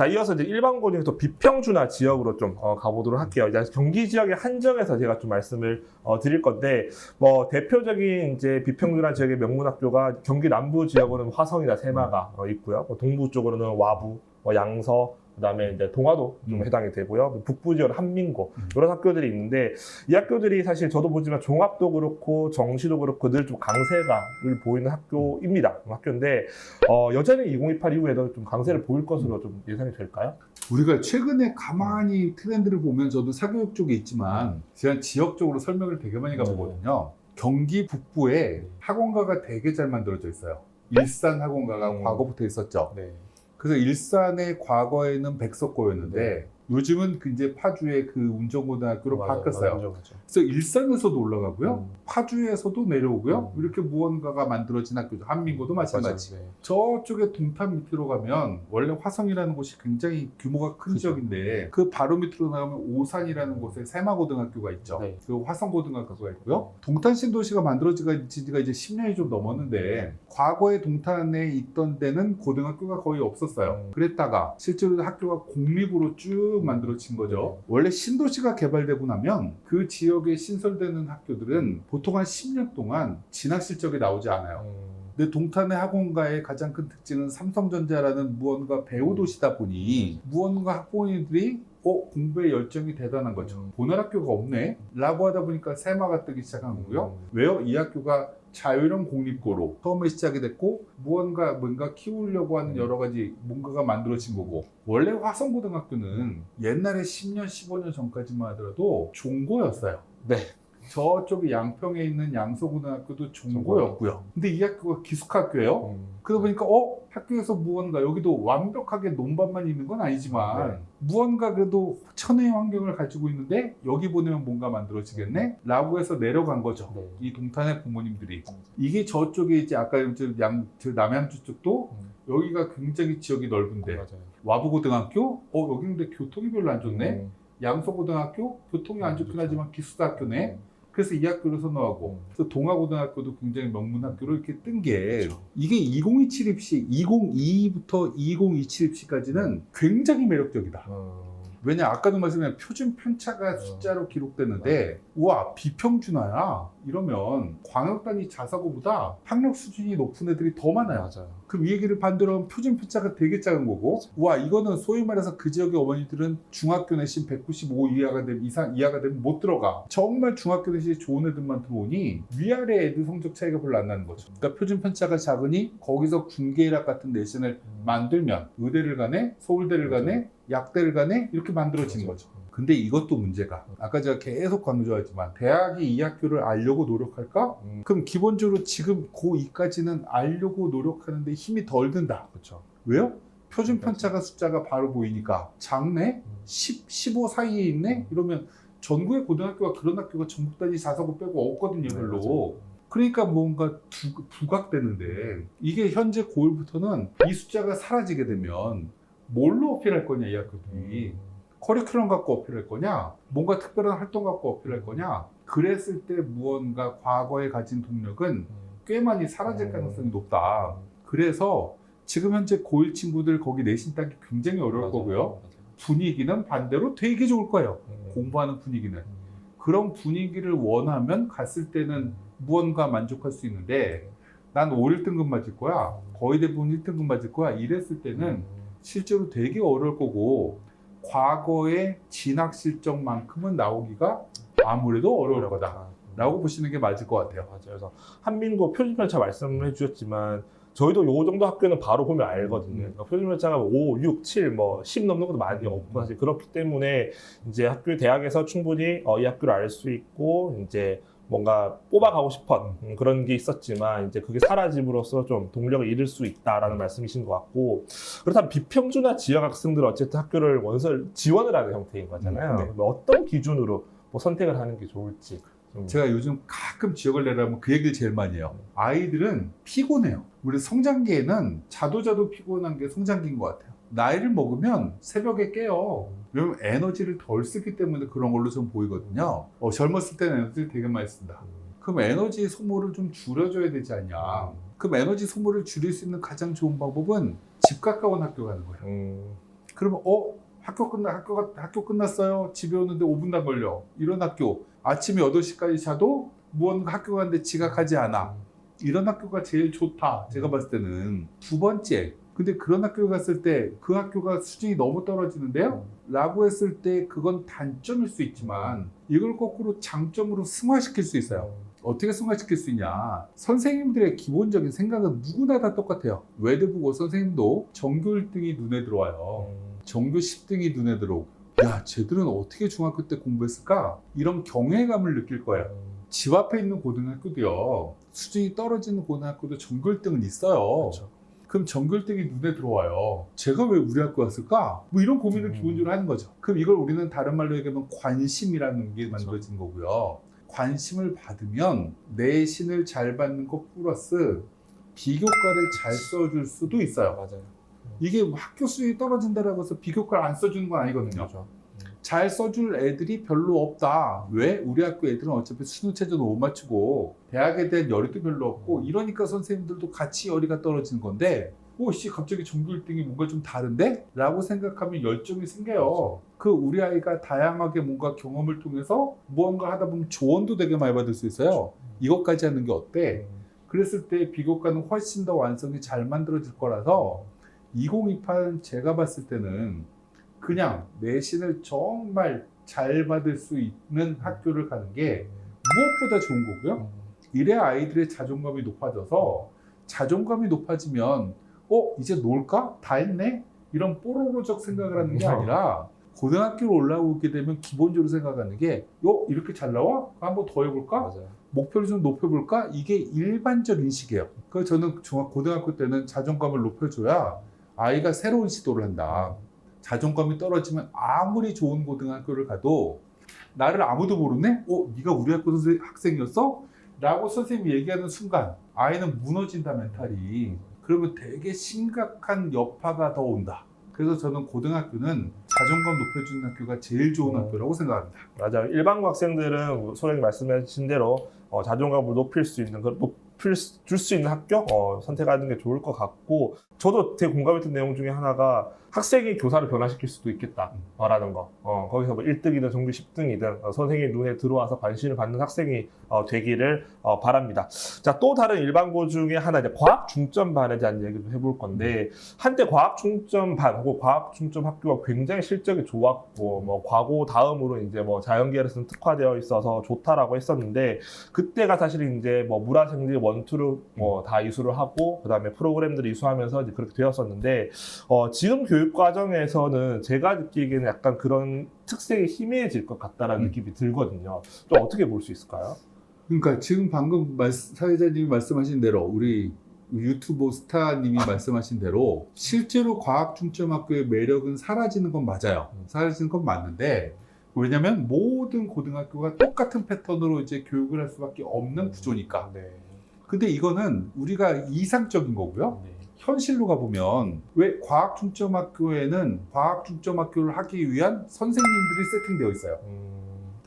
자, 이어서 이제 일반고 중에서 비평준화 지역으로 좀 어, 가보도록 할게요. 이제 경기 지역에 한정해서 제가 좀 말씀을 어, 드릴 건데, 뭐 대표적인 이제 비평준화 지역의 명문학교가 경기 남부 지역으로는 화성이나 세마가 어, 있고요. 뭐 동부 쪽으로는 와부, 뭐 양서, 그다음에 이제 동화도 좀 음. 해당이 되고요. 북부 지역은 한민고 음. 이런 학교들이 있는데 이 학교들이 사실 저도 보지만 종합도 그렇고 정시도 그렇고 늘 좀 강세가를 보이는 학교입니다. 학교인데 어, 여전히 2028 이후에도 좀 강세를 보일 것으로 좀 예상이 될까요? 우리가 최근에 가만히 트렌드를 보면 저도 사교육 쪽에 있지만 제가 지역적으로 설명을 되게 많이 가보거든요. 경기 북부에 학원가가 되게 잘 만들어져 있어요. 일산 학원가가 음. 과거부터 있었죠. 네. 그래서 일산의 과거에는 백석고였는데 요즘은 그 이제 파주의 그 운정고등학교로 바뀌었어요. 그래서 일산에서도 올라가고요. 음. 파주에서도 내려오고요. 음. 이렇게 무언가가 만들어진 학교죠. 한민고도 마찬가지. 맞아요. 네. 저쪽에 동탄 밑으로 가면 원래 화성이라는 곳이 굉장히 규모가 큰 그죠. 지역인데 그 바로 밑으로 나가면 오산이라는 곳에 세마고등학교가 있죠. 네. 그 화성고등학교가 있고요. 동탄 신도시가 만들어진 지가 이제 10년이 좀 넘었는데 과거에 동탄에 있던 데는 고등학교가 거의 없었어요. 음. 그랬다가 실제로 학교가 공립으로 쭉 만들어진 거죠. 네. 원래 신도시가 개발되고 나면 그 지역에 신설되는 학교들은 보통 한 10년 동안 진학 실적이 나오지 않아요. 음. 근데 동탄의 학원가의 가장 큰 특징은 삼성전자라는 무언가 배우 도시다 보니 무언가 학부모님들이 어 공부에 열정이 대단한 거죠. 음. 보는 학교가 없네. 라고 하다 보니까 세마가 뜨기 시작한 거고요. 음. 왜요? 이 학교가 자유형 공립고로 처음에 시작이 됐고 무언가 뭔가 키우려고 하는 음. 여러 가지 뭔가가 만들어진 거고 원래 화성고등학교는 옛날에 10년 15년 전까지만 하더라도 종고였어요. 네. 저쪽에 양평에 있는 양서고등학교도 종고였고요. 근데 이 학교가 기숙학교예요. 음. 그러다 보니까 어 학교에서 무언가 여기도 완벽하게 논밭만 있는 건 아니지만 네. 무언가 그래도 천혜의 환경을 가지고 있는데 여기 보내면 뭔가 만들어지겠네? 라고 해서 내려간 거죠. 네. 이 동탄의 부모님들이 이게 저쪽에 이제 아까 저 양, 저 남양주 쪽도 음. 여기가 굉장히 지역이 넓은데 맞아요. 와부고등학교 어 여기 근데 교통이 별로 안 좋네 음. 양서고등학교 교통이 안 음, 좋긴 좋죠. 하지만 기숙사학교네 음. 그래서 이 학교를 선호하고 음. 그래서 동아고등학교도 굉장히 명문 학교로 이렇게 뜬게 그렇죠. 이게 2027 입시 2022부터 2027 입시까지는 굉장히 매력적이다. 음. 왜냐 아까도 말씀드린 표준 편차가 음. 숫자로 기록되는데 우와 비평준화야 이러면 광역 단위 자사고보다 학력 수준이 높은 애들이 더 많아요. 맞아요. 그럼 이 얘기를 반대로 하면 표준 편차가 되게 작은 거고 와 이거는 소위 말해서 그 지역의 어머니들은 중학교 내신 195 이하가 되면 이상 이하가 되면 못 들어가 정말 중학교 내신 좋은 애들만 들어오니 위아래 애들 성적 차이가 별로 안 나는 거죠 그러니까 표준 편차가 작으니 거기서 군계일학 같은 내신을 음. 만들면 의대를 가네 서울대를 가네 약대를 가네 이렇게 만들어지는. 거죠 근데 이것도 문제가 아까 제가 계속 강조하지만 대학이 이 학교를 알려고 노력할까? 음. 그럼 기본적으로 지금 고2까지는 알려고 노력하는데 힘이 덜 든다. 그렇죠. 왜요? 표준 편차가 숫자가 바로 보이니까 작네? 10, 15 사이에 있네? 이러면 전국의 고등학교가 그런 학교가 전국 단위 자사고 빼고 없거든요, 별로. 네, 맞아요. 그러니까 뭔가 두, 부각되는데 이게 현재 고1부터는 이 숫자가 사라지게 되면 뭘로 어필할 거냐, 이 학교들이. 음. 커리큘럼 갖고 어필할 거냐, 뭔가 특별한 활동 갖고 어필할 거냐, 그랬을 때 무언가 과거에 가진 동력은 음. 꽤 많이 사라질 음. 가능성이 높다. 그래서 지금 현재 고1 친구들 거기 내신 따기 굉장히 어려울 맞아요. 거고요. 분위기는 반대로 되게 좋을 거예요. 음. 공부하는 분위기는. 음. 그런 분위기를 원하면 갔을 때는 무언가 만족할 수 있는데 난 5, 1등급 맞을 거야. 거의 대부분 1등급 맞을 거야. 이랬을 때는 음. 실제로 되게 어려울 거고 과거의 진학 실적만큼은 나오기가 아무래도 어려울 거다. 라고 보시는 게 맞을 것 같아요. 맞아요. 그래서 한민고 표준편차 말씀을 해주셨지만 저희도 요 정도 학교는 바로 보면 알거든요. 음. 그러니까 표준편차가 5, 6, 7, 뭐 10 넘는 것도 많이 음. 없고 사실 그렇기 때문에 이제 학교 대학에서 충분히 어, 이 학교를 알 수 있고 이제 뭔가 뽑아가고 싶은 음, 그런 게 있었지만 이제 그게 사라짐으로써 좀 동력을 잃을 수 있다라는 말씀이신 것 같고 그렇다면 비평준화 지역 학생들은 어쨌든 학교를 원서 지원을 하는 형태인 거잖아요. 음, 네. 어떤 기준으로 뭐 선택을 하는 게 좋을지 좀 제가 요즘 가끔 지역을 내라면 그 얘기를 제일 많이 해요. 아이들은 피곤해요. 우리 성장기에는 자도자도 피곤한 게 성장기인 것 같아요. 나이를 먹으면 새벽에 깨요. 왜냐면 에너지를 덜 쓰기 때문에 그런 걸로 좀 보이거든요. 어, 젊었을 때는 에너지를 되게 많이 쓴다. 그럼 에너지 소모를 좀 줄여줘야 되지 않냐. 그럼 에너지 소모를 줄일 수 있는 가장 좋은 방법은 집 가까운 학교 가는 거예요. 음, 그러면 어 학교 끝나 학교가 학교 끝났어요. 집에 오는데 5분도 걸려. 이런 학교 아침에 8시까지 자도 무언가 학교 가는데 지각하지 않아. 이런 학교가 제일 좋다. 제가 봤을 때는 두 번째. 근데 그런 학교 갔을 때 그 학교가 수준이 너무 떨어지는데요? 라고 했을 때 그건 단점일 수 있지만 이걸 거꾸로 장점으로 승화시킬 수 있어요. 어떻게 승화시킬 수 있냐? 선생님들의 기본적인 생각은 누구나 다 똑같아요. 외대부고 선생님도 전교 1등이 눈에 들어와요. 전교 10등이 눈에 들어오고 야 쟤들은 어떻게 중학교 때 공부했을까? 이런 경외감을 느낄 거예요. 집 앞에 있는 고등학교도요. 수준이 떨어지는 고등학교도 전교 1등은 있어요. 그렇죠. 그럼 1등이 눈에 들어와요. 제가 왜 우리 학교 왔을까? 뭐 이런 고민을 음. 기본적으로 하는 거죠. 그럼 이걸 우리는 다른 말로 얘기하면 관심이라는 게 만들어진 거고요. 관심을 받으면 내신을 잘 받는 것 플러스 비교과를 잘 써줄 수도 있어요. 맞아요. 이게 학교 수준이 떨어진다라고 해서 비교과를 안 써주는 건 아니거든요. 그렇죠. 잘 써줄 애들이 별로 없다. 왜? 우리 학교 애들은 어차피 수능 체제도 못 맞추고 대학에 대한 열의도 별로 없고 이러니까 선생님들도 같이 열의가 떨어지는 건데 오씨 갑자기 전교 1등이 뭔가 좀 다른데? 라고 생각하면 열정이 생겨요. 그 우리 아이가 다양하게 뭔가 경험을 통해서 무언가 하다 보면 조언도 되게 많이 받을 수 있어요. 이것까지 하는 게 어때? 그랬을 때 비교과는 훨씬 더 완성이 잘 만들어질 거라서 2028은 제가 봤을 때는 그냥 내신을 정말 잘 받을 수 있는 학교를 가는 게 무엇보다 좋은 거고요. 이래야 아이들의 자존감이 높아져서 자존감이 높아지면 어 이제 놀까? 다 했네? 이런 뽀로로적 생각을 하는 게 아니라 고등학교로 올라오게 되면 기본적으로 생각하는 게 어? 이렇게 잘 나와? 한번 더 해볼까? 맞아요. 목표를 좀 높여볼까? 이게 일반적 인식이에요. 그래서 저는 중학 고등학교 때는 자존감을 높여줘야 아이가 새로운 시도를 한다. 자존감이 떨어지면 아무리 좋은 고등학교를 가도 나를 아무도 모르네? 어, 네가 우리 학교 선생 학생이었어? 라고 선생님이 얘기하는 순간 아이는 무너진다 멘탈이. 그러면 되게 심각한 여파가 더 온다. 그래서 저는 고등학교는 자존감 높여주는 학교가 제일 좋은 음. 학교라고 생각합니다. 맞아요. 일반고 학생들은 소장님 말씀하신 대로 어, 자존감을 높일 수 있는, 그높 일줄수 있는 학교? 어, 선택하는 게 좋을 것 같고, 저도 되게 공감했던 내용 중에 하나가 학생이 교사를 변화시킬 수도 있겠다라는 거. 어, 거기서 뭐 1등이든 전교 10등이든 어, 선생님 눈에 들어와서 관심을 받는 학생이 어, 되기를 어, 바랍니다. 자, 또 다른 일반고 중에 하나 이제 과학 중점 반에 대한 얘기도 해볼 건데 한때 과학 중점반 혹은 과학 중점 학교가 굉장히 실적이 좋았고 뭐 과고 다음으로 이제 뭐 자연계열에서는 특화되어 있어서 좋다라고 했었는데 그때가 사실 이제 뭐 물화생지 원투를 뭐다 이수를 하고 그다음에 프로그램들을 이수하면서 이제 그렇게 되었었는데 어 지금 교육 과정에서는 제가 느끼기에는 약간 그런 특색이 희미해질 것 같다라는 음. 느낌이 들거든요. 좀 어떻게 볼 수 있을까요? 그러니까 지금 방금 말, 사회자님이 말씀하신 대로 우리 유튜버 스타님이 말씀하신 대로 실제로 과학 중점 학교의 매력은 사라지는 건 맞아요. 사라지는 건 맞는데 왜냐면 모든 고등학교가 똑같은 패턴으로 이제 교육을 할 수밖에 없는 구조니까. 네. 근데 이거는 우리가 이상적인 거고요. 네. 현실로 가보면 왜 과학 중점 학교에는 과학 중점 학교를 하기 위한 선생님들이 세팅되어 있어요. 음,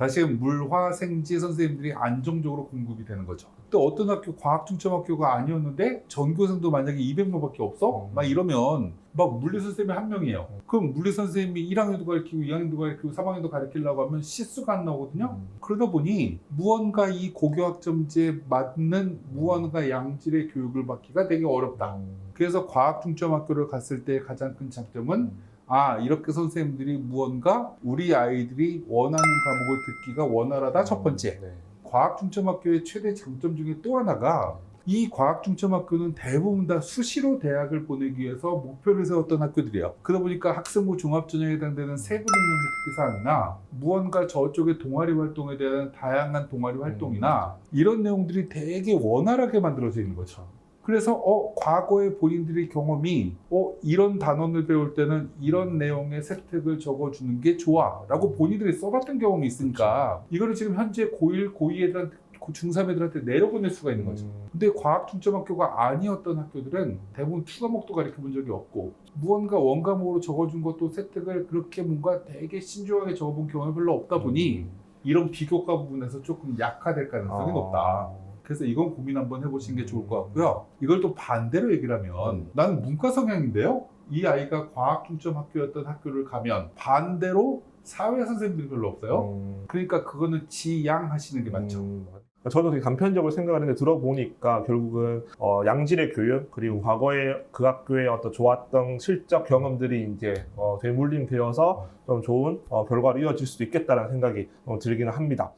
다시 물화생지 선생님들이 안정적으로 공급이 되는 거죠. 또 어떤 학교 과학 중점 학교가 아니었는데 전교생도 만약에 200명밖에 없어? 음. 막 이러면 막 물리 선생님이 한 명이에요. 그럼 물리 선생님이 1학년도 가르치고 2학년도 가르치고 3학년도 가르치려고 하면 시수가 안 나오거든요. 음. 그러다 보니 무언가 이 고교학점제에 맞는 무언가 양질의 교육을 받기가 되게 어렵다. 그래서 과학 중점 학교를 갔을 때 가장 큰 장점은 아 이렇게 선생님들이 무언가 우리 아이들이 원하는 과목을 듣기가 원활하다 첫 번째 네. 과학 중점 학교의 최대 장점 중에 또 하나가 이 과학 중점 학교는 대부분 다 수시로 대학을 보내기 위해서 목표를 세웠던 학교들이에요. 그러다 보니까 학생부 종합전형에 해당되는 세부 능력 획득 사항이나 무언가 저쪽의 동아리 활동에 대한 다양한 동아리 활동이나 이런 내용들이 되게 원활하게 만들어져 있는 거죠. 그래서 어 과거의 본인들의 경험이 어 이런 단원을 배울 때는 이런 내용의 세특을 적어주는 게 좋아라고 본인들이 써봤던 경험이 있으니까 이거를 지금 현재 고1, 고2 애들한테 고- 중3 애들한테 내려보낼 수가 있는 거죠. 음. 근데 과학 중점 학교가 아니었던 학교들은 대부분 투 과목도 가르쳐 본 적이 없고 무언가 원 과목으로 적어준 것도 세특을 그렇게 뭔가 되게 신중하게 적어본 경험이 별로 없다 보니 이런 비교과 부분에서 조금 약화될 가능성이 아. 높다. 그래서 이건 고민 한번 해보시는 게 좋을 것 같고요. 이걸 또 반대로 얘기를 하면 음. 나는 문과 성향인데요? 이 아이가 과학 중점 학교였던 학교를 가면 반대로 사회 선생님들이 별로 없어요. 음, 그러니까 그거는 지양 하시는 게 맞죠. 음, 저도 되게 간편적으로 생각하는데 들어보니까 결국은 어, 양질의 교육 그리고 과거에 그 학교에 어떤 좋았던 실적 경험들이 이제 어, 되물림되어서 좀 좋은 어, 결과로 이어질 수도 있겠다는 생각이 어, 들기는 합니다.